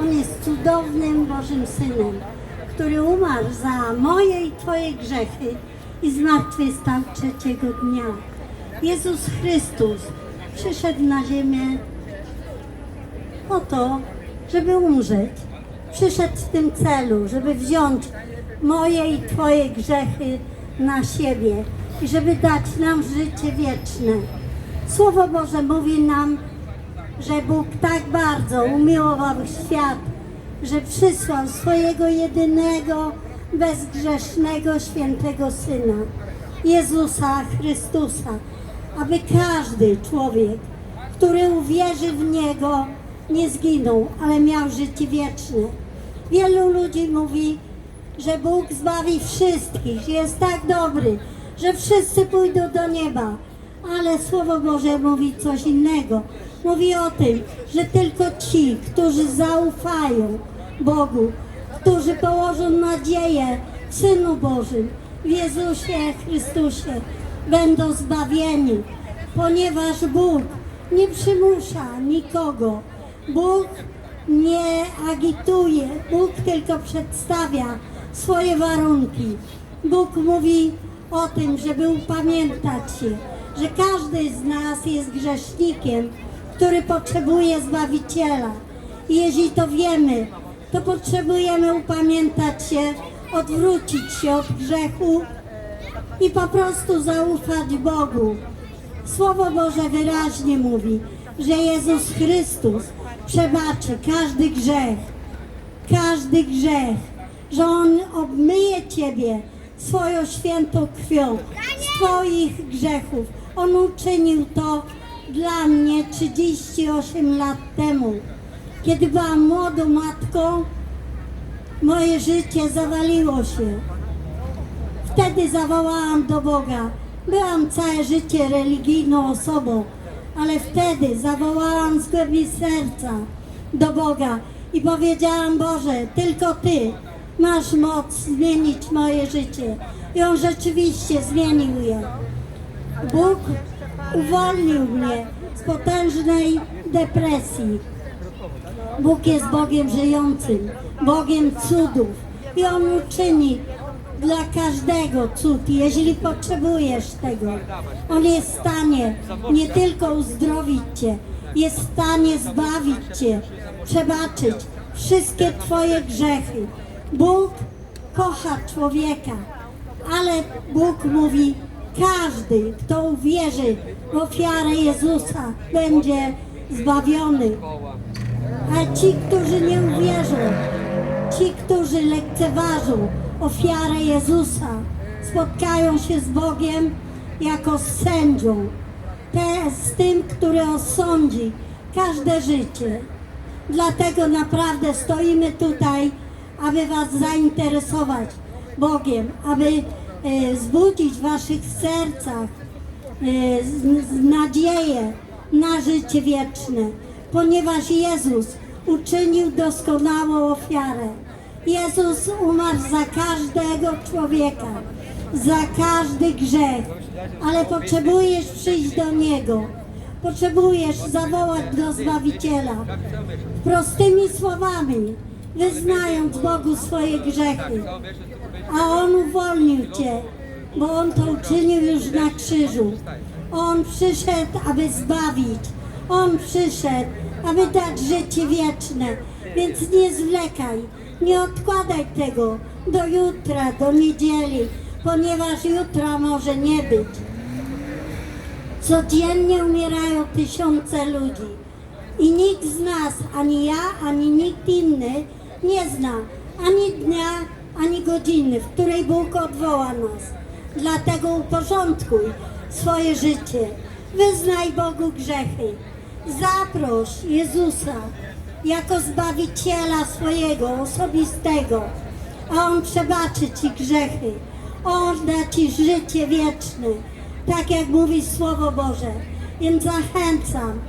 On jest cudownym Bożym Synem, który umarł za moje i Twoje grzechy i zmartwychwstał trzeciego dnia. Jezus Chrystus przyszedł na ziemię po to, żeby umrzeć. Przyszedł w tym celu, żeby wziąć moje i Twoje grzechy na siebie i żeby dać nam życie wieczne. Słowo Boże mówi nam, że Bóg tak bardzo umiłował świat, że przysłał swojego jedynego, bezgrzesznego, świętego Syna, Jezusa Chrystusa, aby każdy człowiek, który uwierzy w Niego, nie zginął, ale miał życie wieczne. Wielu ludzi mówi, że Bóg zbawi wszystkich, że jest tak dobry, że wszyscy pójdą do nieba. Ale Słowo Boże mówi coś innego. Mówi o tym, że tylko ci, którzy zaufają Bogu, którzy położą nadzieję w Synu Bożym, w Jezusie Chrystusie, będą zbawieni, ponieważ Bóg nie przymusza nikogo. Bóg nie agituje, Bóg tylko przedstawia swoje warunki. Bóg mówi o tym, żeby upamiętać się, że każdy z nas jest grzesznikiem, który potrzebuje Zbawiciela. I jeśli to wiemy, to potrzebujemy upamiętać się, odwrócić się od grzechu i po prostu zaufać Bogu. Słowo Boże wyraźnie mówi, że Jezus Chrystus przebaczy każdy grzech, każdy grzech, że On obmyje Ciebie swoją świętą krwią z Twoich grzechów. On uczynił to dla mnie 38 lat temu. Kiedy byłam młodą matką, moje życie zawaliło się. Wtedy zawołałam do Boga. Byłam całe życie religijną osobą, ale wtedy zawołałam z głębi serca do Boga i powiedziałam: Boże, tylko Ty masz moc zmienić moje życie. I On rzeczywiście zmienił je. Bóg uwolnił mnie z potężnej depresji. Bóg jest Bogiem żyjącym, Bogiem cudów i On uczyni dla każdego cud, jeśli potrzebujesz tego. On jest w stanie nie tylko uzdrowić Cię, jest w stanie zbawić Cię, przebaczyć wszystkie Twoje grzechy. Bóg kocha człowieka, ale Bóg mówi, każdy, kto uwierzy w ofiarę Jezusa, będzie zbawiony. A ci, którzy nie uwierzą, ci, którzy lekceważą ofiarę Jezusa, spotkają się z Bogiem jako z sędzią, te, z tym, który osądzi każde życie. Dlatego naprawdę stoimy tutaj, aby Was zainteresować Bogiem, aby zbudzić w Waszych sercach e, nadzieję na życie wieczne, ponieważ Jezus uczynił doskonałą ofiarę. Jezus umarł za każdego człowieka, za każdy grzech, ale potrzebujesz przyjść do Niego. Potrzebujesz zawołać do Zbawiciela prostymi słowami, wyznając Bogu swoje grzechy. A On uwolnił Cię, bo On to uczynił już na krzyżu. On przyszedł, aby zbawić. On przyszedł, aby dać życie wieczne. Więc nie zwlekaj, nie odkładaj tego do jutra, do niedzieli, ponieważ jutra może nie być. Codziennie umierają tysiące ludzi i nikt z nas, ani ja, ani nikt inny nie zna ani dnia, ani godziny, w której Bóg odwoła nas. Dlatego uporządkuj swoje życie, wyznaj Bogu grzechy, zaproś Jezusa jako Zbawiciela swojego osobistego, a On przebaczy Ci grzechy, On da Ci życie wieczne, tak jak mówi Słowo Boże. Więc zachęcam,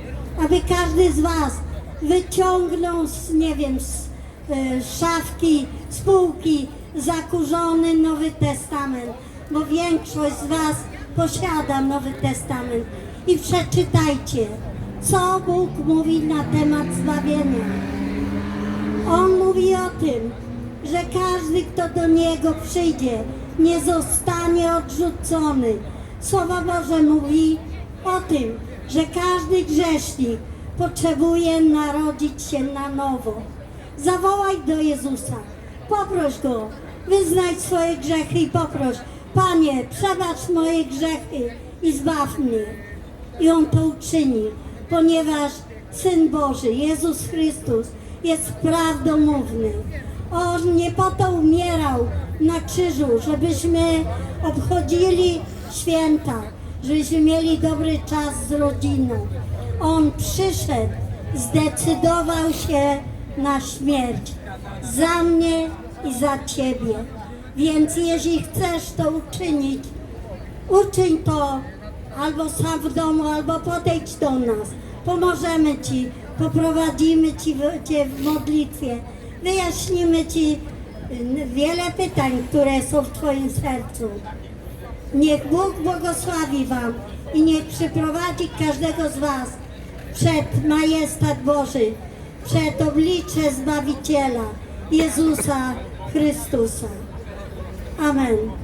aby każdy z Was wyciągnął z, nie wiem, z szafki, z półki zakurzony Nowy Testament, bo większość z Was posiada Nowy Testament. I przeczytajcie, co Bóg mówi na temat zbawienia. o tym, że każdy, kto do Niego przyjdzie, nie zostanie odrzucony. Słowo Boże mówi o tym, że każdy grzesznik potrzebuje narodzić się na nowo. Zawołaj do Jezusa, poproś Go, wyznaj swoje grzechy i poproś, Panie, przebacz moje grzechy i zbaw mnie. I On to uczyni, ponieważ Syn Boży, Jezus Chrystus, jest prawdomówny. On nie po to umierał na krzyżu, żebyśmy obchodzili święta, żebyśmy mieli dobry czas z rodziną. On przyszedł, zdecydował się na śmierć za mnie i za Ciebie. Więc jeśli chcesz to uczynić, uczyń to albo sam w domu, albo podejdź do nas. Pomożemy Ci, poprowadzimy ci Cię w modlitwie, wyjaśnimy Ci wiele pytań, które są w Twoim sercu. Niech Bóg błogosławi Wam i niech przyprowadzi każdego z Was przed majestat Boży, przed oblicze Zbawiciela Jezusa Chrystusa. Amen.